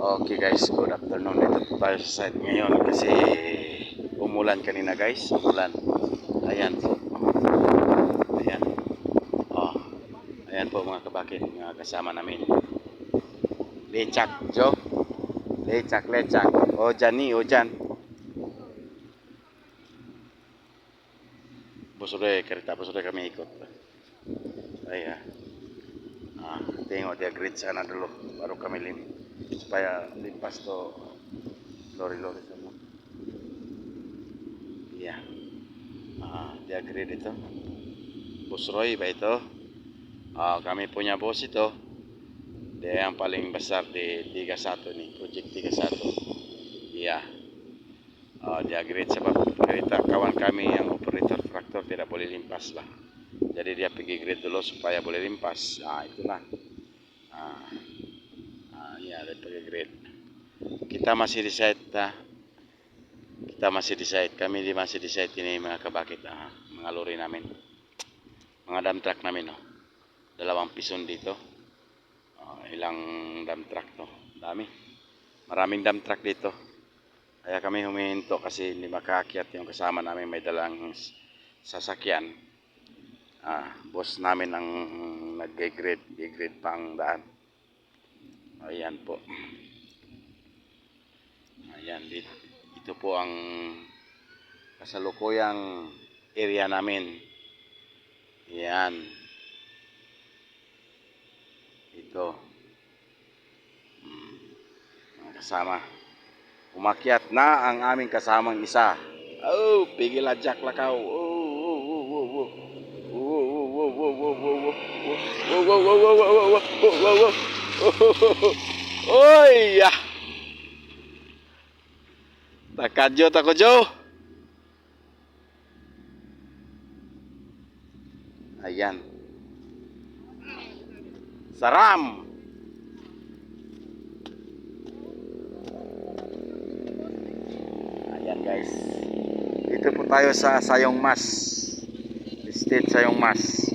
Okay guys, good afternoon. Dito po tayo sa site ngayon kasi umulan kanina guys. Umulan. Ayan po. Ayan. Oh. Ayan po mga kabakit, mga kasama namin. Lechak, Joe. Lechak, lechak. O dyan ni, o dyan. Busure, kereta busure kami ikut. Saya. Ah, tengok dia grid sana dulu, baru kami lim supaya limpas to lori-lori semua. Iya. Ah, dia itu. Bus Roy ba ito? Ah, kami punya bos itu. Dia yang paling besar di 31 nih, project 31. Iya. Ah, dia grid sebab kereta kawan kami yang operator traktor tidak boleh limpas lah. Jadi dia pergi grid dulu supaya boleh limpas. Nah, itulah. Pergi grid. Kita masih site ah. Kita masih di site. Kami di masih di site ini mga kabakit ah, mga lori namin. Mga dump truck namin oh. Dalawang pison dito. Ah, ilang dump truck to. Dami. Maraming dump truck dito. Kaya kami huminto kasi hindi makaakyat yung kasama namin may dalang sasakyan. Ah, boss namin ang nag-grade, i-grade pa ang daan. Ayan po. Ayan, dito, ito po ang kasalukuyang area namin. Ayan. Ito. Hmm, mga kasama. Umakyat na ang aming kasamang isa. Oh, pigil la Jack Lakaw. Oh, oh, oh, oh, oh. Oy ya. Takadyo tako Jo. Ayan. Saram. Ayan guys. Dito po tayo sa Sayong Mas. State Sayong Mas.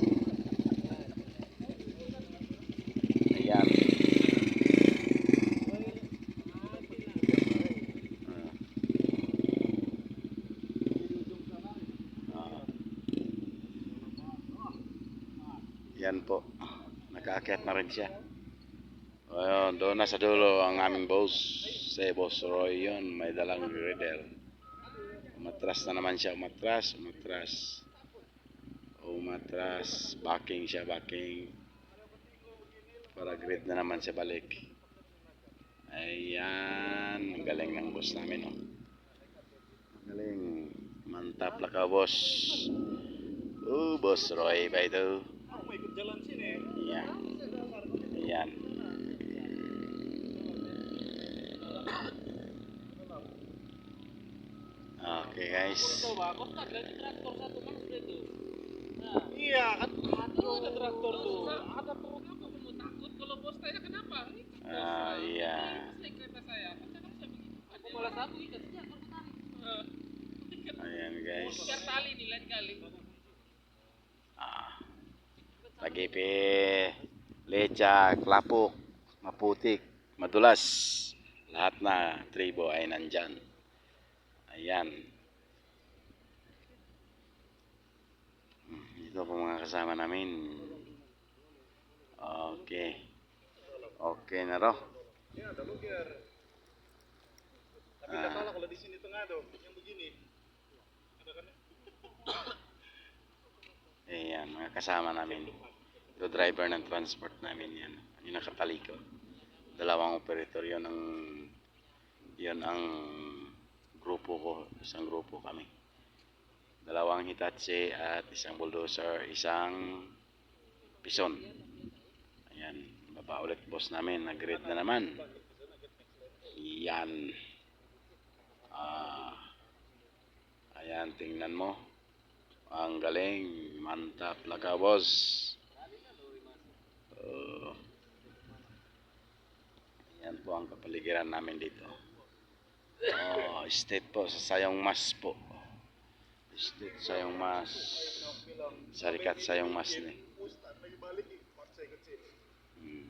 Yan po. Nakaakyat na rin siya. Ayun, doon na sa dulo ang aming boss. Si Boss Roy yun. May dalang griddle. Umatras na naman siya. Umatras, umatras. Umatras. Backing siya, backing. Para grid na naman siya balik. Ayan. Ang galing ng boss namin, oh. Ang galing. Mantap lah ka, boss. Oh, Boss Roy ba ito? Ayan. Ayan. Okay guys. Iya, kan aduh ada traktor tuh. Ada perut apa kamu takut kalau bos tanya kenapa? Ah, iya. Saya kereta saya. Kan saya bisa begitu. Aku malah satu ikat. Iya, aku tarik. Ayan guys. Tali nih lain kali. Ah. Lagi pe lecak, lapuk, maputik, madulas. Lahat na tribo ay nandyan. Ayan. Hmm, Ito po mga kasama namin. Okay. Okay na raw. Ya. Tapi Ah. kalau di sini tengah tuh, yang begini. Ada kan? Ayan, mga kasama namin. Ito driver ng transport namin yan. Yung nakatalikod. Dalawang operator yun ang yun ang grupo ko. Isang grupo kami. Dalawang Hitachi at isang bulldozer, isang pison. Ayan, baba ulit boss namin. Nag-grade na naman. Yan. Ah, ayan, tingnan mo. Ang galing, mantap laka boss. po ang kapaligiran namin dito. Oh, estate po sa Sayong Mas po. Estate Sayong Mas. Sarikat Sayong Mas ni. Hmm.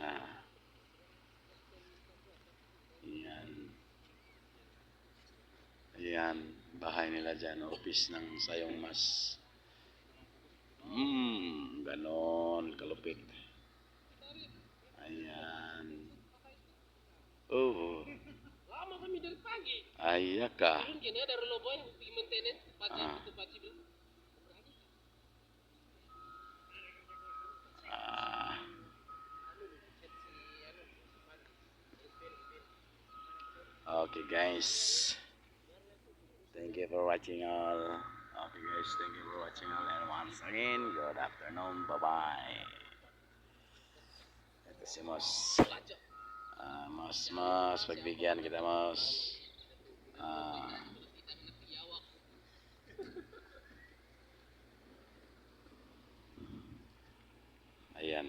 Ah. Yan. Yan. Bahay nila dyan. Office ng Sayong Mas. Hmm. Ganon. Kalupit. Kalupit. Pagi Ah. itu pagi belum. Ah, okay guys. Thank you for watching all. Okay guys, thank you for watching all. And once again, good afternoon. Bye-bye. Ito si Mos. Ah, Mos, Mos. Pagbigyan kita, Mos. Ah, ayan.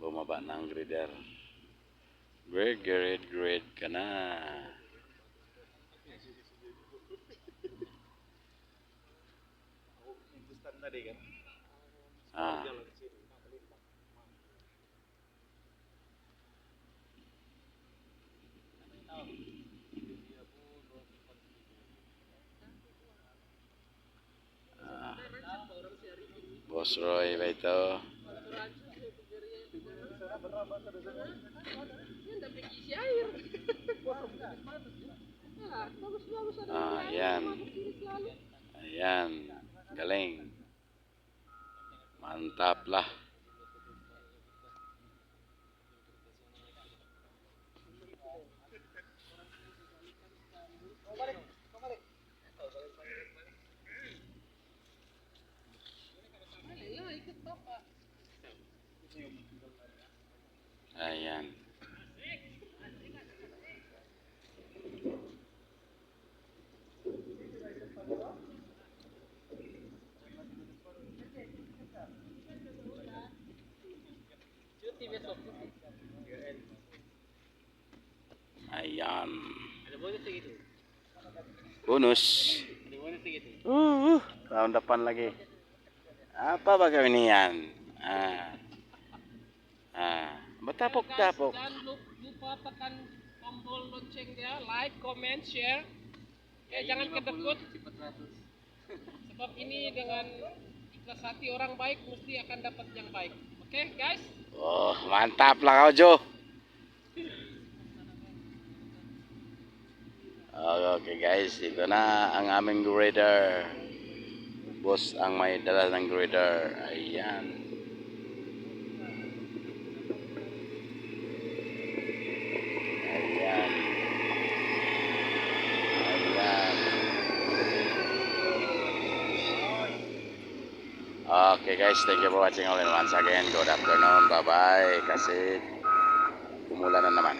Bumaba na ang grader. Grade, grade, grade ka na. Ah. Boss Roy ba ito? Ah, ayan. Ayan. Galing. Mantap lah. Ayan. Ayan. Bonus segitu. Uh, tahun depan lagi. Apa ba gawin niyan? Ah. Ah, batapok-tapok. Jangan lu- lupa tekan tombol loncengnya, like, comment, share. Ya, jangan kedekut. Sebab ini dengan ikhlas hati orang baik mesti akan dapat yang baik. Oke, guys? Oh, mantap lah kau Jo. Oke guys, ito na ang aming grader. Boss ang may dala ng grader. Ayan. Okay guys, thank you for watching all and once again, good afternoon, bye bye, kasi umulan na naman.